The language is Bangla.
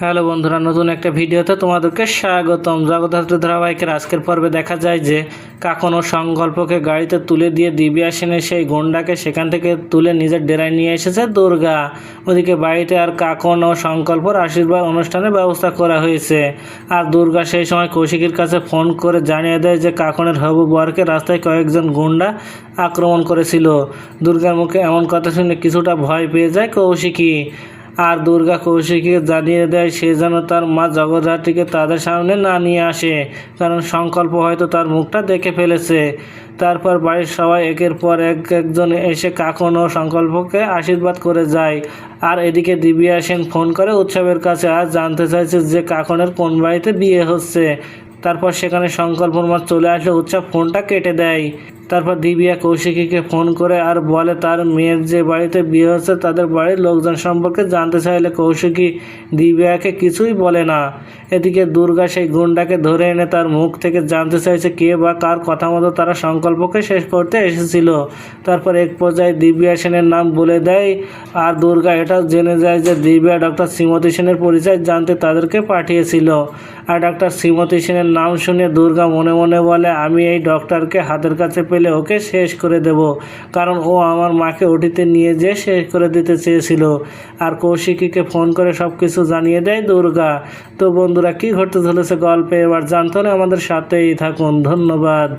হ্যালো বন্ধুরা, নতুন একটা ভিডিওতে তোমাদেরকে স্বাগতম। জগদ্ধাত্রী ধারাবাহিকের আজকের পর্বে দেখা যায় যে, কাকন সংকল্পকে গাড়িতে তুলে দিয়ে দিব্যা সেনের সেই গন্ডাকে সেখান থেকে তুলে নিজের ডেরায় নিয়ে এসেছে দুর্গা। ওদিকে বাড়িতে আর কাকন ও সংকল্পর আশীর্বাদ অনুষ্ঠানের ব্যবস্থা করা হয়েছে। আর দুর্গা সেই সময় কৌশিকীর কাছে ফোন করে জানিয়ে দেয় যে, কাকনের হবু বরকে রাস্তায় কয়েকজন গুন্ডা আক্রমণ করেছিল। দুর্গার মুখে এমন কথা শুনে কিছুটা ভয় পেয়ে যায় কৌশিকী। আর দুর্গা কৌশিকীকে জানিয়ে দেয়, সে যেন তার মা জগদ্ধাত্রীকে তাদের সামনে না নিয়ে আসে, কারণ সংকল্প হয়তো তার মুখটা দেখে ফেলেছে। তারপর বাড়ির সবাই একের পর এক একজন এসে কাকন ও সংকল্পকে আশীর্বাদ করে যায়। আর এদিকে দিব্যা সেন ফোন করে উৎসবের কাছে আর জানতে চাইছে যে কাকনের কোন বাড়িতে বিয়ে হচ্ছে। তারপর সেখানে সংকল্পর মা চলে আসলে উৎসব ফোনটা কেটে দেয়। তারপর দিবিয়া কৌশিকীকে ফোন করে আর বলে, তার মেয়ের যে বাড়িতে বিয়ে হচ্ছে তাদের বাড়ির লোকজন সম্পর্কে জানতে চাইলে কৌশিকী দিব্যাকে কিছুই বলে না। এদিকে দুর্গা সেই গুন্ডাকে ধরে এনে তার মুখ থেকে জানতে চাইছে কে বা কার কথা মতো তারা সংকল্পকে শেষ করতে এসেছিল। তারপর এক পর্যায়ে দিব্যা সেনের নাম বলে দেয় আর দুর্গা এটাও জেনে যায় যে দিব্যা ডক্টর শ্রীমতী সেনের পরিচয় জানতে তাদেরকে পাঠিয়েছিল। আর ডক্টর শ্রীমতী সেনের নাম শুনে দুর্গা মনে মনে বলে, আমি এই ডক্টরকে হাতের কাছে পেলে ওকে শেষ করে দেব। কারণ ও আমার মাকে ওটিতে নিয়ে যেয়ে শেষ করে দিতে চেয়েছিল। আর কৌশিকীকে ফোন করে সব কিছু জানিয়ে দেয় দুর্গা। তো বন্ধুরা, কি ঘটতে চলেছে গল্পে? এবার জানতে হলে আমাদের সাথেই থাকুন। ধন্যবাদ।